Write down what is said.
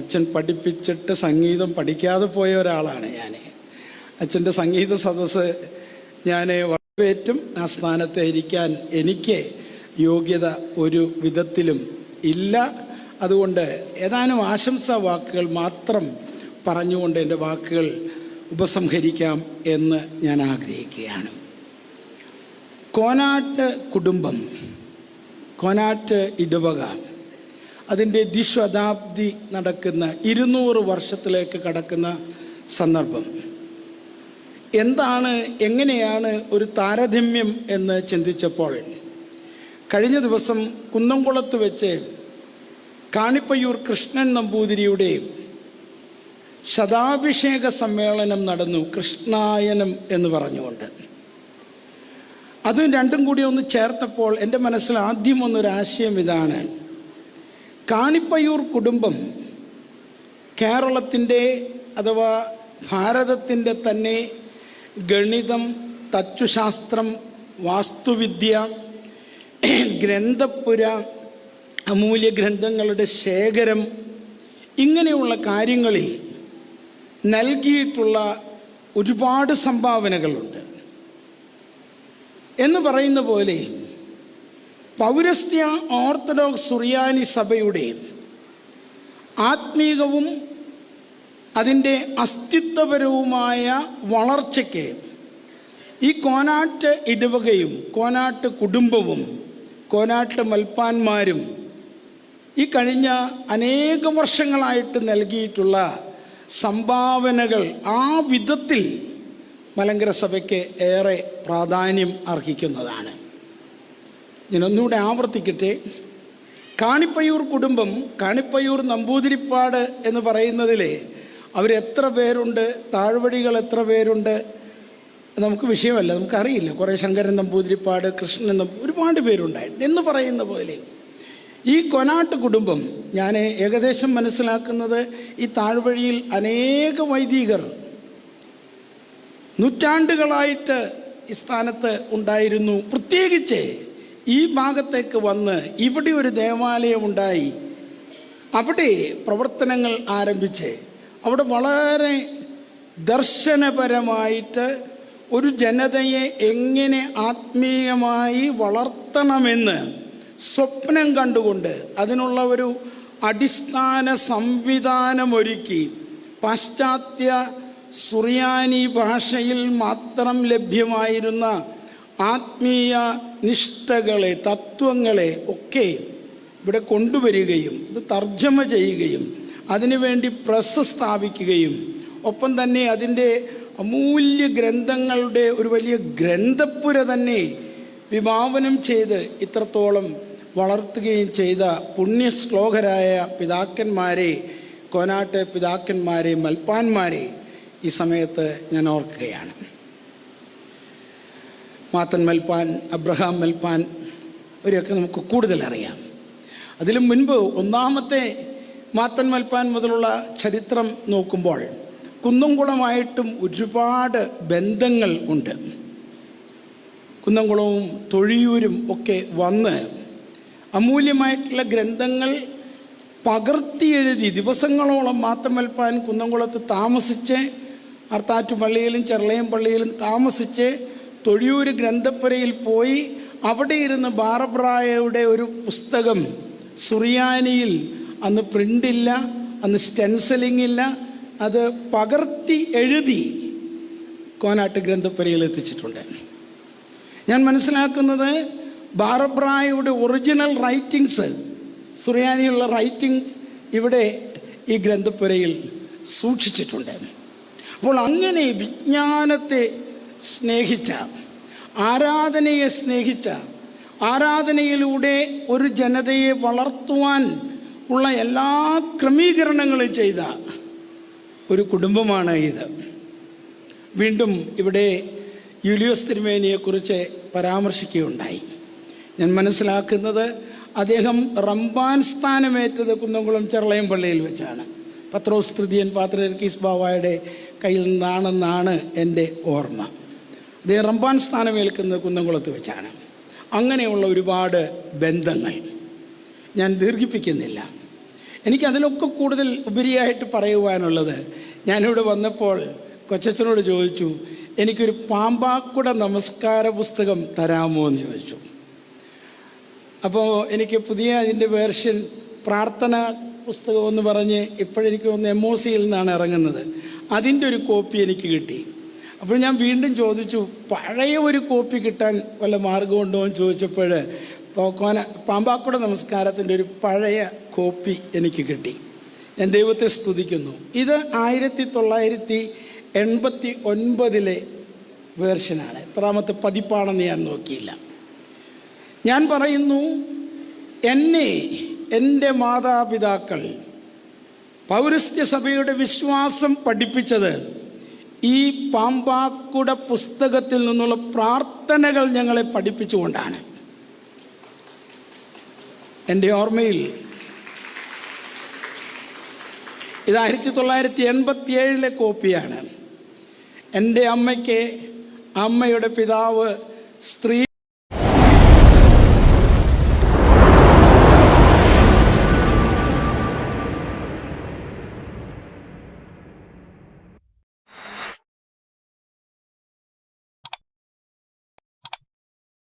അച്ഛൻ പഠിപ്പിച്ചിട്ട് സംഗീതം പഠിക്കാതെ പോയ ഒരാളാണ് ഞാൻ അച്ഛന്റെ സംഗീത സദസ്സ് ഞാൻ വരവേറ്റും ആ സ്ഥാനത്ത് ഇരിക്കാൻ എനിക്ക് യോഗ്യത ഒരു വിധത്തിലും ഇല്ല. അതുകൊണ്ട് ഏതാനും ആശംസാ വാക്കുകൾ മാത്രം പറഞ്ഞുകൊണ്ട് എന്റെ വാക്കുകൾ ഉപസംഹരിക്കാം എന്ന് ഞാൻ ആഗ്രഹിക്കുകയാണ്. കോനാട്ട് കുടുംബം കോനാട്ട് ഇടവക അതിന്റെ ദ്വിശതാബ്ദി നടക്കുന്ന ഇരുന്നൂറ് വർഷത്തിലേക്ക് കടക്കുന്ന സന്ദർഭം. എന്താണ് എങ്ങനെയാണ് ഒരു താരതമ്യം എന്ന് ചിന്തിച്ചപ്പോൾ കഴിഞ്ഞ ദിവസം കുന്നംകുളത്ത് വെച്ച് കാണിപ്പയ്യൂർ കൃഷ്ണൻ നമ്പൂതിരിയുടെ ശതാഭിഷേക സമ്മേളനം നടന്നു കൃഷ്ണായനം എന്ന് പറഞ്ഞുകൊണ്ട്. അതും രണ്ടും കൂടി ഒന്ന് ചേർത്തപ്പോൾ എന്റെ മനസ്സിൽ ആദ്യം വന്നൊരാശയം ഇതാണ്. കാണിപ്പയ്യൂർ കുടുംബം കേരളത്തിന്റെ അഥവാ ഭാരതത്തിന്റെ തന്നെ ഗണിതം തച്ചുശാസ്ത്രം വാസ്തുവിദ്യ ഗ്രന്ഥപുര അമൂല്യ ഗ്രന്ഥങ്ങളുടെ ശേഖരം ഇങ്ങനെയുള്ള കാര്യങ്ങളിൽ നൽകിയിട്ടുള്ള ഒരുപാട് സംഭാവനകളുണ്ട്. എന്ന് പറയുന്ന പോലെ പൗരസ്ത്യ ഓർത്തഡോക്സ് സുറിയാനി സഭയുടെ ആത്മീകവും അതിന്റെ അസ്തിത്വപരവുമായ വളർച്ചയ്ക്ക് ഈ കോനാട്ട് ഇടവകയും കോനാട്ട് കുടുംബവും കോനാട്ട് മൽപ്പാന്മാരും ഈ കഴിഞ്ഞ അനേകം വർഷങ്ങളായിട്ട് നൽകിയിട്ടുള്ള സംഭാവനകൾ ആ വിധത്തിൽ മലങ്കര സഭയ്ക്ക് ഏറെ പ്രാധാന്യം അർഹിക്കുന്നതാണ്. ഞാൻ ഒന്നുകൂടെ ആവർത്തിക്കട്ടെ. കാണിപ്പയ്യൂർ കുടുംബം കാണിപ്പയ്യൂർ നമ്പൂതിരിപ്പാട് എന്ന് പറയുന്നതിൽ അവരെത്ര പേരുണ്ട് താഴ്വഴികൾ എത്ര പേരുണ്ട് നമുക്ക് വിഷയമല്ല നമുക്കറിയില്ല. കുറേ ശങ്കരൻ നമ്പൂതിരിപ്പാട് കൃഷ്ണൻ നമ്പൂ ഒരുപാട് പേരുണ്ടായിട്ടുണ്ട് എന്ന് പറയുന്ന പോലെ. ഈ കൊനാട്ട് കുടുംബം ഞാൻ ഏകദേശം മനസ്സിലാക്കുന്നത് ഈ താഴ്വഴിയിൽ അനേക വൈദികർ നൂറ്റാണ്ടുകളായിട്ട് ഈ സ്ഥാനത്ത് ഉണ്ടായിരുന്നു. പ്രത്യേകിച്ച് ഈ ഭാഗത്തേക്ക് വന്ന് ഇവിടെ ഒരു ദേവാലയം ഉണ്ടായി. അവിടെ പ്രവർത്തനങ്ങൾ ആരംഭിച്ച് അവിടെ വളരെ ദർശനപരമായിട്ട് ഒരു ജനതയെ എങ്ങനെ ആത്മീയമായി വളർത്തണമെന്ന് സ്വപ്നം കണ്ടുകൊണ്ട് അതിനുള്ള ഒരു അടിസ്ഥാന സംവിധാനമൊരുക്കി പാശ്ചാത്യ സുറിയാനി ഭാഷയിൽ മാത്രം ലഭ്യമായിരുന്ന ആത്മീയ നിഷ്ഠകളെ തത്വങ്ങളെ ഒക്കെ ഇവിടെ കൊണ്ടുവരികയും ഇത് തർജമ ചെയ്യുകയും അതിനുവേണ്ടി പ്രസ് സ്ഥാപിക്കുകയും ഒപ്പം തന്നെ അതിന്റെ അമൂല്യ ഗ്രന്ഥങ്ങളുടെ ഒരു വലിയ ഗ്രന്ഥപ്പുര തന്നെ വിഭാവനം ചെയ്ത് ഇത്രത്തോളം വളർത്തുകയും ചെയ്ത പുണ്യശ്ലോകരായ പിതാക്കന്മാരെ കോനാട്ട് പിതാക്കന്മാരെ മൽപ്പാന്മാരെ ഈ സമയത്ത് ഞാൻ ഓർക്കുകയാണ്. മാത്തൻ മെൽപ്പാൻ അബ്രഹാം മെൽപ്പാൻ ഇവരെയൊക്കെ നമുക്ക് കൂടുതൽ അറിയാം. അതിലും മുൻപ് ഒന്നാമത്തെ മാത്തൻ മെൽപ്പാൻ മുതലുള്ള ചരിത്രം നോക്കുമ്പോൾ കുന്നംകുളമായിട്ടും ഒരുപാട് ബന്ധങ്ങൾ ഉണ്ട്. കുന്നംകുളവും തൊഴിയൂരും ഒക്കെ വന്ന് അമൂല്യമായിട്ടുള്ള ഗ്രന്ഥങ്ങൾ പകർത്തി എഴുതി ദിവസങ്ങളോളം മാത്തമൽപ്പാൻ കുന്നംകുളത്ത് താമസിച്ച് അർത്താറ്റു പള്ളിയിലും ചെർളയം പള്ളിയിലും താമസിച്ച് തൊഴിയൂർ ഗ്രന്ഥപ്പുരയിൽ പോയി അവിടെ ഇരുന്ന് ബാറബ്രായയുടെ ഒരു പുസ്തകം സുറിയാനിയിൽ. അന്ന് പ്രിന്റില്ല അന്ന് സ്റ്റെൻസലിംഗ് ഇല്ല അത് പകർത്തി എഴുതി കോനാട്ട് ഗ്രന്ഥപ്പുരയിൽ എത്തിച്ചിട്ടുണ്ട്. ഞാൻ മനസ്സിലാക്കുന്നത് ബാറബ്രായയുടെ ഒറിജിനൽ റൈറ്റിങ്സ് സുറിയാനിയുള്ള റൈറ്റിങ്സ് ഇവിടെ ഈ ഗ്രന്ഥപ്പുരയിൽ സൂക്ഷിച്ചിട്ടുണ്ട്. അപ്പോൾ അങ്ങനെ വിജ്ഞാനത്തെ സ്നേഹിച്ച ആരാധനയെ സ്നേഹിച്ച ആരാധനയിലൂടെ ഒരു ജനതയെ വളർത്തുവാൻ ഉള്ള എല്ലാ ക്രമീകരണങ്ങളും ചെയ്ത ഒരു കുടുംബമാണ് ഇത്. വീണ്ടും ഇവിടെ യുലിയോസ് തിരുമേനിയെക്കുറിച്ച് പരാമർശിക്കുകയുണ്ടായി. ഞാൻ മനസ്സിലാക്കുന്നത് അദ്ദേഹം റംബാൻ സ്ഥാനമേറ്റത് കുന്നംകുളം ചെറളയം പള്ളിയിൽ വെച്ചാണ്. പത്രോസ് തൃതീയൻ പാത്രർക്കീസ് ബാവായുടെ കയ്യിൽ നിന്നാണെന്നാണ് എന്റെ ഓർമ്മ. അദ്ദേഹം റംബാൻ സ്ഥാനമേൽക്കുന്നത് കുന്നംകുളത്ത് വെച്ചാണ്. അങ്ങനെയുള്ള ഒരുപാട് ബന്ധങ്ങൾ ഞാൻ ദീർഘിപ്പിക്കുന്നില്ല. എനിക്കതിലൊക്കെ കൂടുതൽ ഉപരിയായിട്ട് പറയുവാനുള്ളത് ഞാനിവിടെ വന്നപ്പോൾ കൊച്ചച്ഛനോട് ചോദിച്ചു എനിക്കൊരു പാമ്പാക്കുട നമസ്കാര പുസ്തകം തരാമോ? എന്ന് ചോദിച്ചു. അപ്പോൾ എനിക്ക് പുതിയ അതിന്റെ വേർഷൻ പ്രാർത്ഥന പുസ്തകം എന്ന് പറഞ്ഞ് ഇപ്പോഴെനിക്ക് ഒന്ന് എം ഒ സിയിൽ നിന്നാണ് ഇറങ്ങുന്നത്. അതിന്റെ ഒരു കോപ്പി എനിക്ക് കിട്ടി. അപ്പോൾ ഞാൻ വീണ്ടും ചോദിച്ചു പഴയ ഒരു കോപ്പി കിട്ടാൻ വല്ല മാർഗമുണ്ടോ എന്ന് ചോദിച്ചപ്പോൾ പോക്കോന പാമ്പാക്കുട നമസ്കാരത്തിന്റെ ഒരു പഴയ കോപ്പി എനിക്ക് കിട്ടി. ഞാൻ ദൈവത്തെ സ്തുതിക്കുന്നു. ഇത് ആയിരത്തി തൊള്ളായിരത്തി എൺപത്തി ഒൻപതിലെ വേർഷനാണ്. എത്രാമത്തെ പതിപ്പാണെന്ന് ഞാൻ നോക്കിയില്ല. ഞാൻ പറയുന്നു എന്നെ എന്റെ മാതാപിതാക്കൾ പൗരസ്ത്യ സഭയുടെ വിശ്വാസം പഠിപ്പിച്ചത് ഈ പാമ്പാക്കുട പുസ്തകത്തിൽ നിന്നുള്ള പ്രാർത്ഥനകൾ ഞങ്ങളെ പഠിപ്പിച്ചുകൊണ്ടാണ്. എന്റെ ഓർമ്മയിൽ ഇത് ആയിരത്തി തൊള്ളായിരത്തി എൺപത്തി ഏഴിലെ കോപ്പിയാണ്. എന്റെ അമ്മയ്ക്ക് അമ്മയുടെ പിതാവ് സ്ത്രീ